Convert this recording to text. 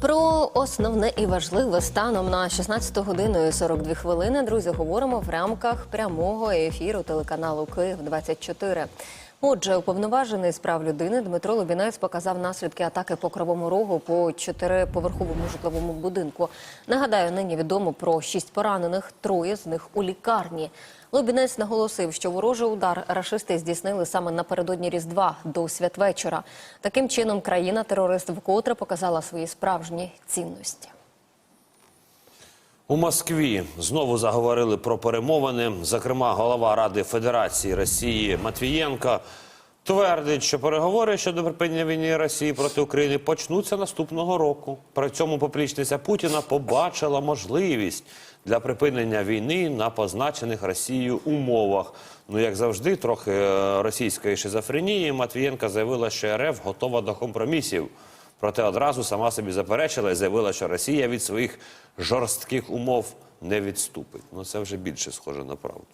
Про основне і важливе станом на 16 годину і 42 хвилини. Друзі, говоримо в рамках прямого ефіру телеканалу Київ 24 Отже, уповноважений з прав людини Дмитро Лобінець показав наслідки атаки по кривому рогу по чотириповерховому житловому будинку. Нагадаю, нині відомо про шість поранених, троє з них у лікарні. Лобінець наголосив, що ворожий удар рашисти здійснили саме напередодні Різдва до святвечора. Таким чином, країна-терорист вкотре показала свої справжні цінності. У Москві знову заговорили про перемовини. Зокрема, голова Ради Федерації Росії Матвієнко твердить, що переговори щодо припинення війни Росії проти України почнуться наступного року. При цьому поплічниця Путіна побачила можливість для припинення війни на позначених Росією умовах. Ну, як завжди, трохи е, російської шизофренії. Матвієнка заявила, що РФ готова до компромісів. Проте одразу сама собі заперечила і заявила, що Росія від своїх жорстких умов не відступить. Ну це вже більше схоже на правду.